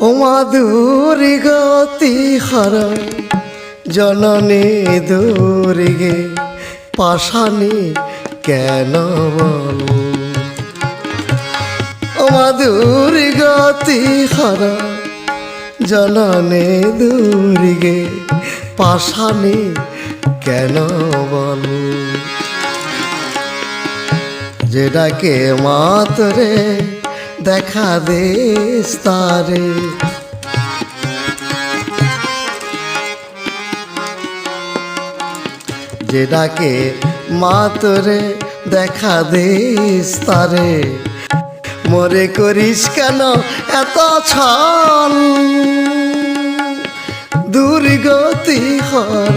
ও মাধুরী গতি হর, জননী দূরিগে পাশানি কেন ও মাধুরী গতি হর, জননী দূরিগে পাশানি কেন বল? যেটাকে মাতরে দেখা দেশ তারে। মা মাতরে, দেখা দেশ তারে। মরে করিস কেন এত ছল? দুর্গতি হর,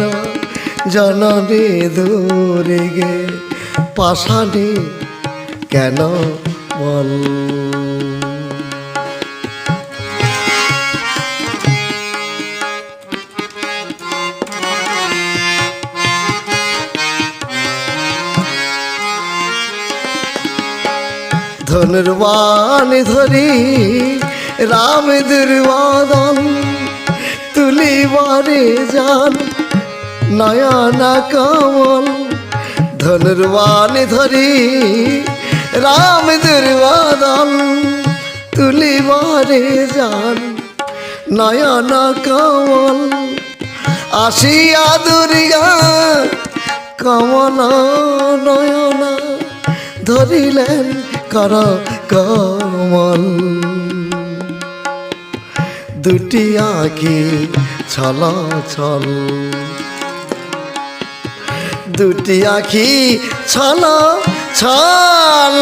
জননী দূরে গে পাশানি কেন বল? ধনুর্বাণ ধরি রাম দুর্বাদন তুলিবারে যান নয়না কমল। ধনুর্বাণ ধরি রাম দুর্বাদন তুলিবারে যান নয়না কমল। আসিয়া দুর্গা কমল নয়না ধরিলেন কর কমল। দুটি আঁকি ছল ছল দুটি আঁখি ছল ছল